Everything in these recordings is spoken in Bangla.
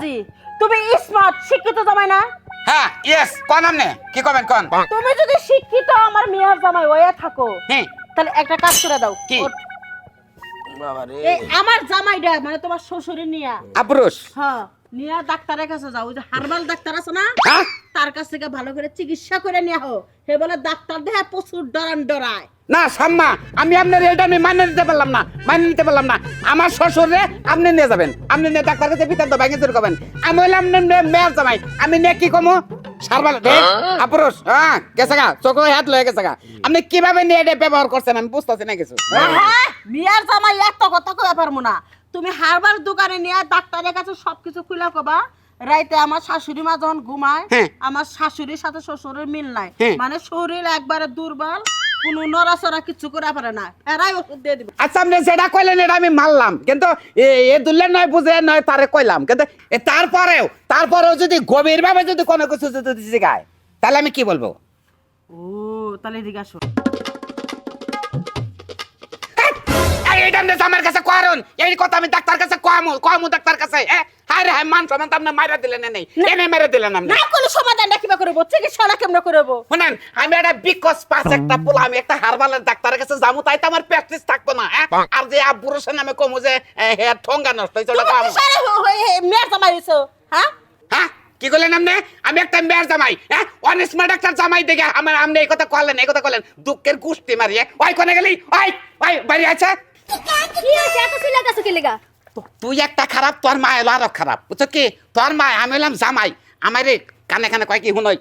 বাবাজি তুমি স্মার্ট শিক্ষিত জামাই না? হ্যাঁ ইয়েস কোন আমনে কি করবেন কোন? তুমি যদি শিক্ষিত আমার মিয়ার জামাই হয়ে থাকো হ্যাঁ তাহলে একটা কাজ করে দাও। কি? বাবা রে এই আমার জামাইটা মানে তোমার শ্বশুরের নিয়া। আব্রুস হ্যাঁ। নিয়া ডাক্তারের কাছে যাও। ওই যে হারবাল ডাক্তার আছে না হ্যাঁ? তার কাছ থেকে ভালো করে চিকিৎসা করে নিয়ে হো হে বলে ডাক্তার দেহে প্রচুর ডরান ডরায়। না সাম্মা আমি আপনার এটা আমি মান্য নিতে পারলাম না মান্য নিতে পারলাম না। আমার শ্বশুরে আপনি নিয়ে যাবেন। আপনি নিয়ে ডাক্তার কাছে তো ভেঙে চুরি করবেন। আমি মেয়ের জামাই আমি নিয়ে কি কমু সারবাল আপুরুষ হ্যাঁ গেছে গা চোখ হাত লয়ে গেছে গা। আপনি কীভাবে নিয়ে এটা ব্যবহার করছেন? আমি বুঝতেছি না কিছু। মিয়ার জামাই এত কথা কয়ে পারব না। তুমি হারবার দোকানে নিয়ে ডাক্তারের কাছে সবকিছু খুলে কবা। রাইতে আমার শাশুড়ি মা যখন ঘুমায় হ্যাঁ। আমার শাশুড়ির সাথে শ্বশুরের মিল নাই। হ্যাঁ। মানে শরীর একবারে দুর্বল কোনো নড়াচড়া কিছু করে পারে না। এরাই ওষুধ দিয়ে দিবে। আচ্ছা আপনি যেটা কইলেন এটা আমি মানলাম। কিন্তু এ- এ দুললে নয় বুঝে নয় তারে কইলাম। কিন্তু তারপরেও তারপরেও যদি গভীর ভাবে যদি কোনো কিছু যদি জিগায় তাহলে আমি কি বলব? ও তাহলে এদিকে আসো এই এটা আপনি আমার কাছে করুন এই কথা আমি ডাক্তার কাছে কমু কমু ডাক্তার কাছে। হ্যাঁ হায় রে হায় মান সমান তো আপনি মাইরা দিলেন না। নেই এনে মেরে দিলেন আপনি। না কোনো সমাধানটা কিবা করব। চিকিৎসাটা কেমন করব? শুনেন আমি একটা বিকস পাস একটা পোলা আমি একটা হারবালের ডাক্তারের কাছে যাব তাই তো আমার প্র্যাকটিস থাকব না আর যে আব্বুর নামে কমু যে এ, হে ঠোঙ্গা নষ্ট হয়েছে ওটা কমু। সারা মেয়ের জামাই হইছো হ্যাঁ? হ্যাঁ? কি করলেন আপনি? আমি একটা মেয়ের জামাই হ্যাঁ অনেস্মার্ট একটা জামাই দেখে আমার আপনি এই কথা করলেন এই কথা করলেন দুঃখের গুষ্টি মারিয়ে ওই কোনে গেলি? ওই ওই বাড়ি আছে কি হয়েছে? এত চিল্লাইতেছো কি লেগা? তুই একটা খারাপ তোর মা এলো আরও খারাপ। বুঝছ কি? তোর মা আমি হলাম জামাই। আমার কানে কানে কয় কি শুনই?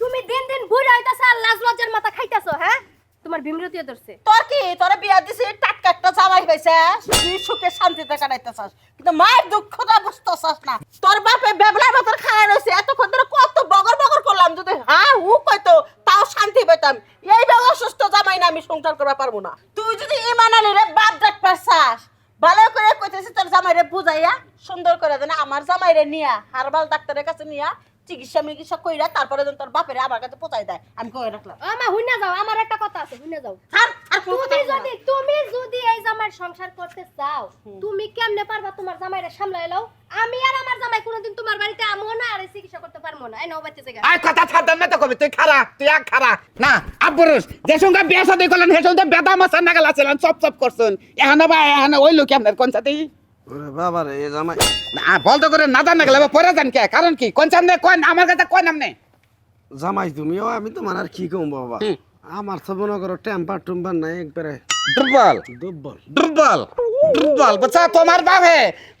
তুমি দিন দিন বুড়া হইতাছ আর লাজ লজ্জার মাথা খাইতাছো হ্যাঁ? তোমার বিমরতিও ধরছে। তোর কি? তোর বিয়া দিছি টাটকা একটা জামাই পাইছে তুই সুখে শান্তিতে কাটাইতেছাস। কিন্তু মায়ের দুঃখটা বুঝতেছাস না। তোর বাপে বেবলার মতন খায় রয়েছে এতক্ষণ ধরে কত বগর বগর করলাম যদি হ্যাঁ হু কইতো তাও শান্তি পেতাম এইভাবে অসুস্থ জামাই না আমি সংসার করতে পারব না। তুই যদি ইমান আলী রে বাপ ডাক পারছাস। ভালো করে কইতেছি তোর জামাই রে বুঝাইয়া সুন্দর করে দেনা আমার জামাই রে নিয়া হারবাল ডাক্তারের কাছে নিয়া চিকিৎসা মিকিৎসা কইরা তারপরে যেন তোর বাপেরে আমার কাছে পৌঁছাই দেয়। আমি কই রাখলাম। ও মা হুইনা যাও আমার একটা কথা আছে হুইনা যাও। আর আর তুমি যদি তুমি যদি এই জামাইয়ের সংসার করতে চাও তুমি কেমনে পারবা তোমার জামাইরে সামলাই লও? আমি আর আমার জামাই কোনোদিন তোমার বাড়িতে আমো না আর চিকিৎসা করতে পারব না এই নাও জায়গা আই কথা ছাড়তেন না তো কবি তুই খারা তুই এক খারা। না আব্বুরুষ যে সঙ্গে বিয়া সাথে করলেন হে সঙ্গে বেদা মশা নাগাল আছিলেন চপ চপ করছেন। এখানে বা এখানে ওই লোক আপনার কোন সাথে ওরে বাবা রে জামাই। না বলতো করে না জান গেলে পরে যান কে? কারণ কি? কোন সামনে কোন আমার কাছে কোন নামনে জামাই তুমিও আমি তোমার আর কি কম বাবা। আমার তো মনে করো টেম্পার টুম্পার নাই একবারে দুর্বল। দুর্বল। দুর্বল। দুর্বল বুঝছা? তোমার বাবে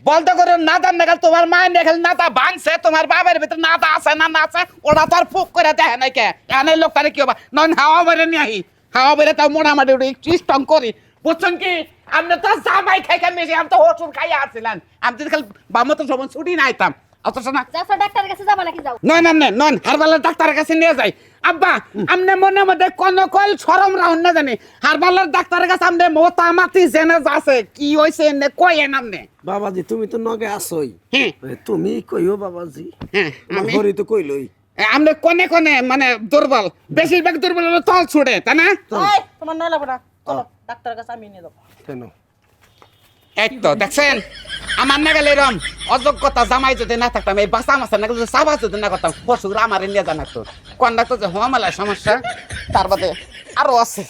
বলতে করে না জান না তোমার মায়ের দেখেল নাতা ভাঙছে তোমার বাবার ভিতরে নাতা আছে না না আছে ওরা তো আর ফুক করে দেখে নাই কে? এনে লোক তারে কি হবা? নন হাওয়া বেড়ে নিয়ে আহি হাওয়া বেড়ে তাও মোটামুটি একটু স্ট্রং করি। বুঝছেন কি? আপনি তো জামাই খাই খাই মেশে আমি তো ওষুধ খাইয়া আসছিলেন আমি তো খালি বামত সময় ছুটি নাইতাম অথচ না ডাক্তারের কাছে যাবা নাকি যাও? নয় না নন হারবালের ডাক্তারের কাছে নিয়ে যাই। আব্বা আমনে মনে মধ্যে কোন কল সরম রাহুন না জানি। হারবালের ডাক্তারের কাছে আমনে মোতা মাতি জেনে যাচ্ছে কি হইছে নে কয়ে নামনে বাবাজি তুমি তো নগে আসোই হ্যাঁ। তুমি কইও বাবাজি। হ্যাঁ আমি হরি তো কইলই। এ, আমনে কোনে কোনে মানে দুর্বল। বেশিরভাগ দুর্বল হলো তল ছুড়ে তাই না? এই, তোমার নয় লাগবে না। চলো ডাক্তারের কাছে আমি নিয়ে যাব। কেন এই তো দেখছেন? আমার না গেলে এরম অযোগ্যতা জামাই যদি না থাকতাম, এই বাসা মাসা না যদি সাবা যদি না করতাম পশুরা আমার নিয়ে জানাতো কন্ডাক্টর যে যে মেলায় সমস্যা? তার বাদে আরও আছে।